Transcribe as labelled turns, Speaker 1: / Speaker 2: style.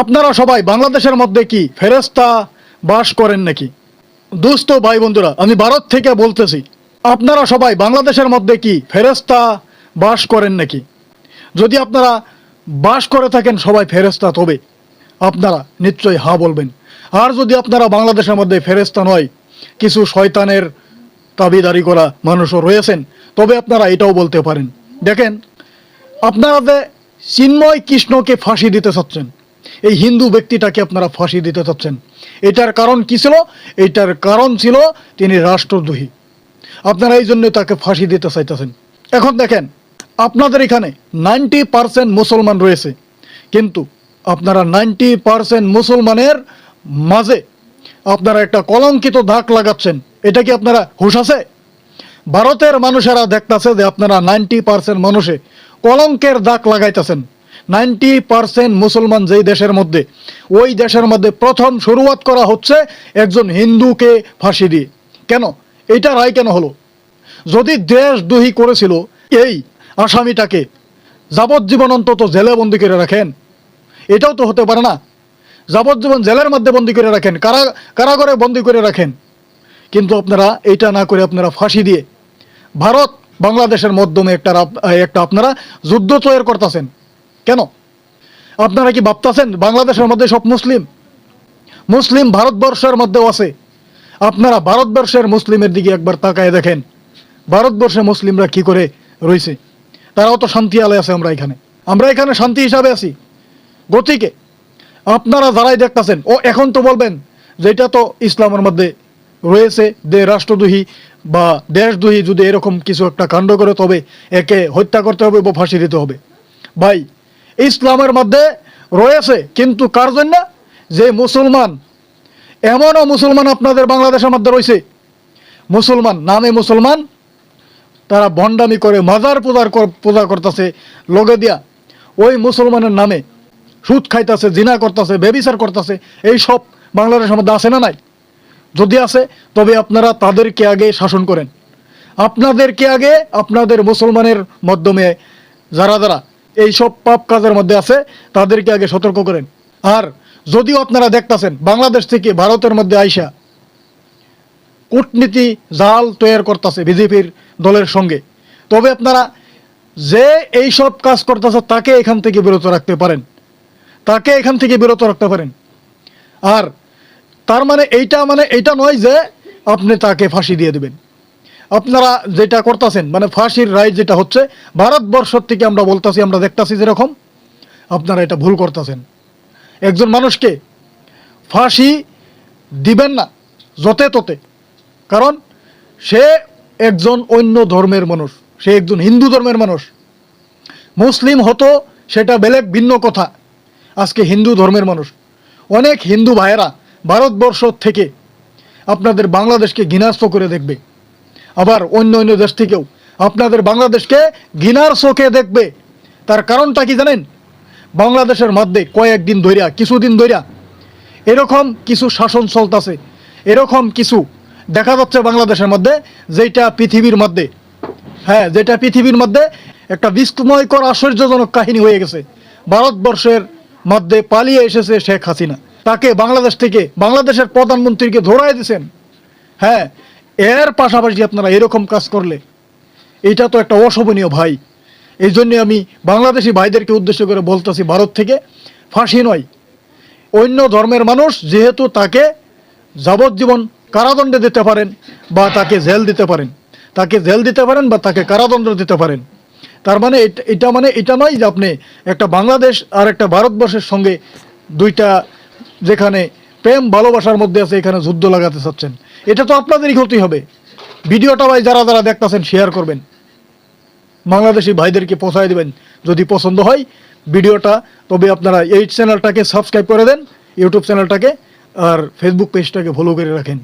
Speaker 1: আপনারা সবাই বাংলাদেশের মধ্যে কি ফেরেস্তা বাস করেন নাকি? দুস্থ ভাই বন্ধুরা, আমি ভারত থেকে বলতেছি, আপনারা সবাই বাংলাদেশের মধ্যে কি ফেরেস্তা বাস করেন নাকি? যদি আপনারা বাস করে থাকেন সবাই ফেরেস্তা তবে আপনারা নিশ্চয়ই হা বলবেন। আর যদি আপনারা বাংলাদেশের মধ্যে ফেরেস্তা নয়, কিছু শয়তানের দাবিদারি করা মানুষও রয়েছেন, তবে আপনারা এটাও বলতে পারেন। দেখেন, আপনারা যে চিন্ময় কৃষ্ণকে ফাঁসি দিতে চাচ্ছেন এই হিন্দু ব্যক্তিটাকে আপনারা ফাঁসি দিতে চাচ্ছেন। এটার কারণ কি ছিল? এটার কারণ ছিল তিনি রাষ্ট্রদ্রোহী। আপনারা এই জন্য তাকে ফাঁসি দিতে চাইতেছেন। এখন দেখেন, আপনাদের এখানে নাইনটি পার্সেন্ট মুসলমান রয়েছে। কিন্তু আপনারা নাইনটি পার্সেন্ট মুসলমানের মাঝে আপনারা একটা কলঙ্কিত দাগ লাগাচ্ছেন। এটা কি আপনারা হুশ আছে? ভারতের মানুষেরা দেখতেছে যে আপনারা নাইনটি পারসেন্ট মানুষে কলঙ্কের দাগ লাগাইতেছেন। নাইনটি পার্সেন্ট মুসলমান যেই দেশের মধ্যে, ওই দেশের মধ্যে প্রথম শুরুয়াত করা হচ্ছে একজন হিন্দুকে ফাঁসি দিয়ে। কেন? এটা রায় কেন হলো? যদি দেশদ্রোহী করেছিল, এই আসামিটাকে যাবজ্জীবন অন্তত জেলে বন্দি করে রাখেন, এটাও তো হতে পারে না। যাবজ্জীবন জেলের মধ্যে বন্দি করে রাখেন, কারা, কারাগারে বন্দি করে রাখেন। কিন্তু আপনারা এটা না করে আপনারা ফাঁসি দিয়ে ভারত বাংলাদেশের মাধ্যমে একটা একটা আপনারা যুদ্ধ তৈরি করতেছেন। কেন? আপনারা কি ভাবতেছেন বাংলাদেশের মধ্যে সব মুসলিম? মুসলিম ভারতবর্ষের মধ্যেও আছে। আপনারা ভারতবর্ষের মুসলিমের দিকে একবার তাকায় দেখেন। ভারতবর্ষে মুসলিমরা কি করে রয়েছে? তারাও তো শান্তি আলে আছে আমরা এখানে। আমরা এখানে শান্তি হিসাবে আছি। গতিকে আপনারা যারাই দেখতেছেন, ও এখন তো বলবেন যে এটা তো ইসলামের মধ্যে রয়েছে, যে রাষ্ট্রদ্রোহী বা দেশদ্রোহী যদি এরকম কিছু একটা কাণ্ড করে, তবে একে হত্যা করতে হবে বা ফাঁসি দিতে হবে। ভাই ইসলামের মধ্যে রয়েছে, কিন্তু কার জন্য? যে মুসলমান, এমনও মুসলমান আপনাদের বাংলাদেশের মধ্যে রয়েছে। মুসলমান, নামে মুসলমান, তারা ভণ্ডামি করে, মাজার পূজার পূজা করতেছে লগে দিয়া। ওই মুসলমানের নামে সুদ খাইতেছে, জিনা করতেছে, বেবিচার করতেছে, এই সব বাংলাদেশের মধ্যে আছে না নাই? যদি আছে, তবে আপনারা তাদেরকে আগে শাসন করেন। আপনাদেরকে আগে আপনাদের মুসলমানের মাধ্যমে, যারা যারা এই সব পাপ কাজের মধ্যে আছে, তাদেরকে আগে সতর্ক করেন। আর যদিও আপনারা দেখতাছেন, বাংলাদেশ থেকে ভারতের মধ্যে আইসা কূটনীতি জাল তৈরি করতেছে বিজেপির দলের সঙ্গে। তবে আপনারা যে এই সব কাজ করতেছে, তাকে এখান থেকে বিরত রাখতে পারেন। তাকে এখান থেকে বিরত রাখতে পারেন। আর তার মানে এইটা মানে এইটা নয় যে আপনি তাকে ফাঁসি দিয়ে দেবেন। আপনারা যেটা করতেছেন মানে ফাঁসির রায় যেটা হচ্ছে ভারতবর্ষ থেকে আমরা বলতাছি, আমরা দেখতাছি যেরকম, আপনারা এটা ভুল করতেছেন। একজন মানুষকে ফাঁসি দিবেন না, যতে ততে। কারণ সে একজন অন্য ধর্মের মানুষ, সে একজন হিন্দু ধর্মের মানুষ। মুসলিম হতো, সেটা বেলেগ ভিন্ন কথা, আজকে হিন্দু ধর্মের মানুষ। অনেক হিন্দু ভাইয়েরা ভারতবর্ষ থেকে আপনাদের বাংলাদেশকে ঘৃণাস্ত করে দেখবে। আবার অন্য অন্য দেশ থেকেও। আপনাদের বাংলাদেশকে ঘৃণার চোখে দেখবে। তার কারণটা কি জানেন? বাংলাদেশের মধ্যে কয়েকদিন ধরিয়া, কিছুদিন ধরিয়া এরকম কিছু শাসন চলতেছে। এরকম কিছু দেখা যাচ্ছে বাংলাদেশের মধ্যে যেটা পৃথিবীর মধ্যে হ্যাঁ যেটা পৃথিবীর মধ্যে একটা বিস্ময়কর আশ্চর্যজনক কাহিনী হয়ে গেছে। ভারতবর্ষের মধ্যে পালিয়ে এসেছে শেখ হাসিনা। তাকে বাংলাদেশ থেকে, বাংলাদেশের প্রধানমন্ত্রীকে ধরাই দিয়েছেন হ্যাঁ এর পাশাপাশি আপনারা এরকম কাজ করলে এটা তো একটা অশোভনীয় ভাই। এই জন্যে আমি বাংলাদেশি ভাইদেরকে উদ্দেশ্য করে বলতেছি, ভারত থেকে ফাঁসি নয়। অন্য ধর্মের মানুষ যেহেতু তাকে যাবজ্জীবন কারাদণ্ডে দিতে পারেন বা তাকে জেল দিতে পারেন, তাকে জেল দিতে পারেন বা তাকে কারাদণ্ড দিতে পারেন, তার মানে এটা- মানে এটা নয় যে আপনি একটা বাংলাদেশ আর একটা ভারতবর্ষের সঙ্গে দুইটা যেখানে প্রেম ভালোবাসার মধ্যে আছে, এখানে যুদ্ধ লাগাতে চাচ্ছেন। এটা তো আপনাদেরই ক্ষতি হবে। ভিডিওটা ভাই যারা যারা দেখতেছেন শেয়ার করবেন। বাংলাদেশি ভাইদেরকে পৌঁছায় দেবেন, যদি পছন্দ হয় ভিডিওটা। তবে আপনারা এই চ্যানেলটাকে সাবস্ক্রাইব করে দেন ইউটিউব চ্যানেলটাকে আর ফেসবুক পেজটাকে ফলো করে রাখেন।